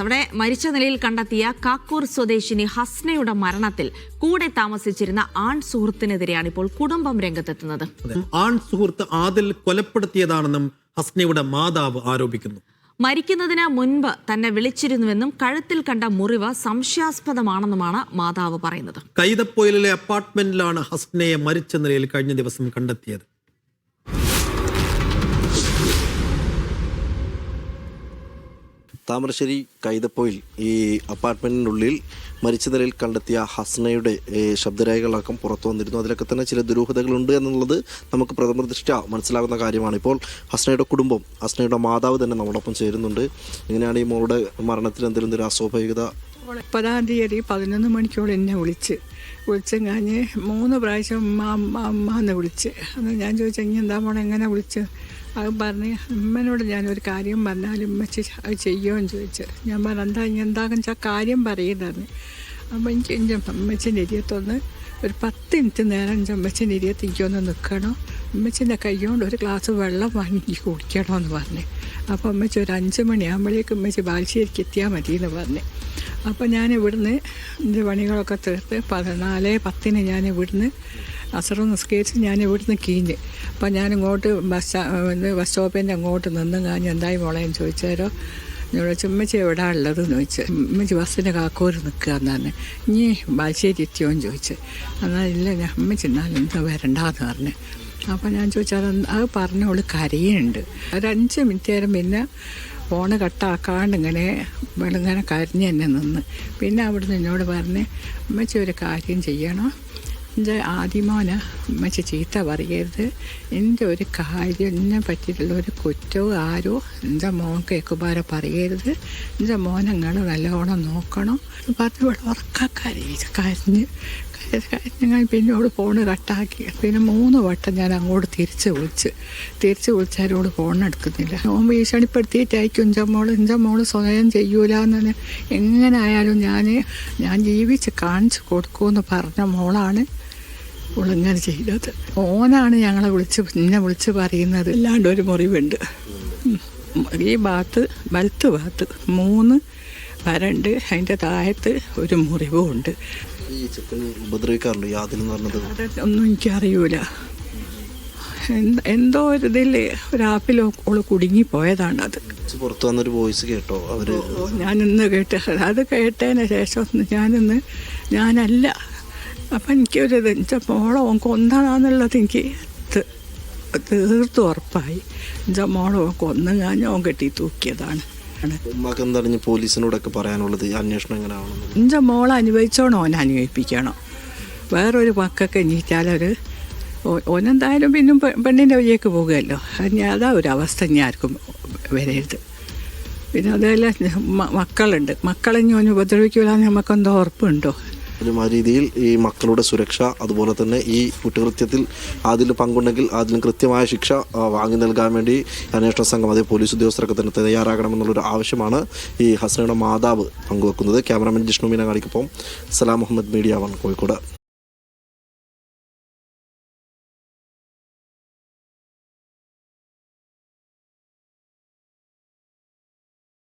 അവിടെ മരിച്ച നിലയിൽ കണ്ടെത്തിയ കാക്കൂർ സ്വദേശിനി ഹസ്നയുടെ മരണത്തിൽ കൂടെ താമസിച്ചിരുന്ന ആൺ സുഹൃത്തിനെതിരെയാണ് ഇപ്പോൾ കുടുംബം രംഗത്തെത്തുന്നത്. ആൺ സുഹൃത്ത് ആദിൽ കൊലപ്പെടുത്തിയതാണെന്നും ഹസ്നയുടെ മാതാവ് ആരോപിക്കുന്നു. മരിക്കുന്നതിന് മുൻപ് തന്നെ വിളിച്ചിരുന്നുവെന്നും കഴുത്തിൽ കണ്ട മുറിവ് സംശയാസ്പദമാണെന്നുമാണ് മാതാവ് പറയുന്നത്. കൈതപ്പൊയിലെ അപ്പാർട്ട്മെന്റിലാണ് ഹസ്നയെ മരിച്ച നിലയിൽ കഴിഞ്ഞ ദിവസം കണ്ടെത്തിയത്. താമരശ്ശേരി കൈതപ്പോയിൽ ഈ അപ്പാർട്ട്മെന്റിനുള്ളിൽ മരിച്ച നിലയിൽ കണ്ടെത്തിയ ഹസ്നയുടെ ശബ്ദരേഖകളടക്കം പുറത്തു വന്നിരുന്നു. അതിലൊക്കെ തന്നെ ചില ദുരൂഹതകളുണ്ട് എന്നുള്ളത് നമുക്ക് പ്രഥമ ദൃഷ്ട്യ മനസ്സിലാകുന്ന കാര്യമാണ്. ഇപ്പോൾ ഹസ്നയുടെ കുടുംബം ഹസ്നയുടെ മാതാവ് തന്നെ നമ്മളൊപ്പം ചേരുന്നുണ്ട്. ഇങ്ങനെയാണ് ഈ മോളുടെ മരണത്തിൽ എന്തെങ്കിലും ഒരു അസ്വാഭാവികത? മുപ്പതാം തീയതി പതിനൊന്ന് മണിക്കോളം എന്നെ വിളിച്ച്. വിളിച്ച് കഴിഞ്ഞ് മൂന്ന് പ്രാവശ്യം അമ്മ അമ്മ എന്ന് വിളിച്ച്. അന്ന് ഞാൻ ചോദിച്ചു ഇനി എന്താ മോളെ എങ്ങനെ വിളിച്ച്? അത് പറഞ്ഞ് ഉമ്മനോട് ഞാനൊരു കാര്യം പറഞ്ഞാൽ അമ്മച്ചി അത് ചെയ്യുമെന്ന് ചോദിച്ചു. ഞാൻ പറഞ്ഞു എന്താ എന്താണെന്ന് വെച്ചാൽ കാര്യം പറയുന്നതെന്ന് അപ്പം എനിക്ക് എന്റെ ഉമ്മച്ചിന്റെ ഇരിയത്തൊന്ന് ഒരു പത്ത് മിനിറ്റ് നേരം എന്റെ ഉമ്മച്ചിന്റെ ഇരിയത്ത് എനിക്കൊന്ന് നിൽക്കണം. അമ്മച്ചിന്റെ കൈകൊണ്ട് ഒരു ഗ്ലാസ് വെള്ളം വാങ്ങി കുടിക്കണമെന്ന് പറഞ്ഞു. അപ്പോൾ അമ്മച്ചി ഒരു അഞ്ച് മണിയാകുമ്പോഴേക്കും അമ്മച്ചി ബാലുശ്ശേരിക്ക് എത്തിയാൽ മതി എന്ന് പറഞ്ഞു. അപ്പോൾ ഞാൻ ഇവിടുന്ന് എന്റെ പണികളൊക്കെ തീർത്ത് പതിനാല് പത്തിന് ഞാൻ ഇവിടുന്ന് അസറ് നിസ്കരിച്ച് ഞാൻ ഇവിടുന്ന് കീഞ്ഞ്. അപ്പം ഞാനിങ്ങോട്ട് ബസ് ബസ് സ്റ്റോപ്പിന്റെ അങ്ങോട്ട് നിന്നും കഴിഞ്ഞ് എന്തായി മോളെ എന്ന് ചോദിച്ചാലോ എന്നോട് ചുമ്മച്ചി എവിടെ ഉള്ളത്? എന്ന് ചോദിച്ചു. ഉമ്മച്ചി ബസ്സിന്റെ കാക്കൂര് നിൽക്കുക എന്നാണ് ഇനി ബാൽശ്ശേരി എത്തിയോ? എന്ന് ചോദിച്ചു. എന്നാൽ ഇല്ല ഞാൻ ഉമ്മച്ചി എന്നാലും എന്താ വരണ്ടാന്ന് പറഞ്ഞു. അപ്പോൾ ഞാൻ ചോദിച്ചാൽ അത് പറഞ്ഞോൾ കരയുന്നുണ്ട്. ഒരഞ്ച് മിനിറ്റ് നേരം പിന്നെ ഫോണ് കട്ടാക്കാണ്ട് ഇങ്ങനെ വെളുങ്ങനെ കരഞ്ഞ് തന്നെ നിന്ന്. പിന്നെ അവിടുന്ന് എന്നോട് പറഞ്ഞ് ഉമ്മച്ചി ഒരു കാര്യം ചെയ്യണം? എന്റെ ആദ്യമോന് മറ്റു ചീത്ത പറയരുത്. എന്റെ ഒരു കാര്യം എന്നെ പറ്റിയിട്ടുള്ള ഒരു കുറ്റവും ആരോ എന്റെ മോൻ കേക്കുപാര പറയരുത്. എന്റെ മോനങ്ങൾ നിങ്ങൾ നല്ലോണം നോക്കണം. പറഞ്ഞ് ഇവിടെ ഉറക്ക കരയിച്ച് കരഞ്ഞ് ഞാൻ പിന്നോട് ഫോണ് കട്ടാക്കി പിന്നെ മൂന്ന് വട്ടം ഞാൻ അങ്ങോട്ട് തിരിച്ച് വിളിച്ച്. തിരിച്ച് വിളിച്ചാരോട് ഫോൺ എടുക്കുന്നില്ല. ഓൻ ഭീഷണിപ്പെടുത്തിയിട്ടായിരിക്കും എന്റെ മോൾ. എന്റെ മോൾ സ്വയം ചെയ്യൂല എന്ന് എങ്ങനെ ആയാലും ഞാൻ ഞാൻ ജീവിച്ച് കാണിച്ചു കൊടുക്കുമെന്ന് പറഞ്ഞ മോളാണ്. ഇവളിങ്ങനെ ചെയ്തത്. ഓനാണ് ഞങ്ങളെ വിളിച്ച് പിന്നെ വിളിച്ച് പറയുന്നത്. അല്ലാണ്ട് ഒരു മുറിവുണ്ട്. ഈ ഭാഗത്ത് വലത്ത് ഭാഗത്ത് മൂന്ന് വരണ്ട്. അതിന്റെ താഴത്ത് ഒരു മുറിവും ഉണ്ട് ഈ ചെക്കന് ഉപദ്രവിക്കാറുണ്ട് ഈ പറഞ്ഞത്? അതൊന്നും എനിക്കറിയൂല. എന്തോ ഒരു ഇതിൽ ഒരാപ്പിൽ ഓൾ കുടുങ്ങി പോയതാണ് അത് പുറത്ത് വന്നൊരു വോയിസ് കേട്ടോ? അവർ ഓ, ഞാനിന്ന് കേട്ട് അത് കേട്ടതിന് ശേഷം ഞാനിന്ന് ഞാനല്ല അപ്പം എനിക്കൊരു ഇത് വെച്ചാൽ മോളെ ഓൻ കൊന്നതാന്നുള്ളത് എനിക്ക് തീർത്തു ഉറപ്പായി. എന്റെ മോളെ ഓൻ കൊന്നു ഞാൻ ഓൻ കെട്ടി തൂക്കിയതാണ്. ഉമ്മാക്ക് എന്താണ് പോലീസിനോടൊക്കെ പറയാനുള്ളത്? അന്വേഷണം എങ്ങനെ എന്റെ മോളെ അനുഭവിച്ചോണം ഓനെ അനുഭവിപ്പിക്കണം. വേറൊരു മക്കൊക്കെ എണീറ്റാലൊരു ഓനെന്തായാലും പിന്നും പെണ്ണിന്റെ വഴിയേക്ക് പോകുമല്ലോ അതാ ഒരു അവസ്ഥ ഇനി ആർക്കും വരരുത്. പിന്നെ അതല്ല മക്കളുണ്ട്. മക്കളെ ഇനി ഓന് ഉപദ്രവിക്കില്ല നമുക്കെന്തോ ഉറപ്പുണ്ടോ? അതിലും ആ രീതിയിൽ ഈ മക്കളുടെ സുരക്ഷ അതുപോലെ തന്നെ ഈ കുറ്റകൃത്യത്തിൽ അതിൽ പങ്കുണ്ടെങ്കിൽ അതിലും കൃത്യമായ ശിക്ഷ വാങ്ങി നൽകാൻ വേണ്ടി അന്വേഷണ സംഘം അതേ പോലീസ് ഉദ്യോഗസ്ഥരൊക്കെ തന്നെ തയ്യാറാകണമെന്നുള്ളൊരു ആവശ്യമാണ് ഈ ഹസനയുടെ മാതാവ് പങ്കുവെക്കുന്നത്. ക്യാമറാമാൻ ജിഷ്ണു മീനങ്ങാടിക്കൊപ്പം സലാം മുഹമ്മദ് മീഡിയ വൺ കോഴിക്കോട്.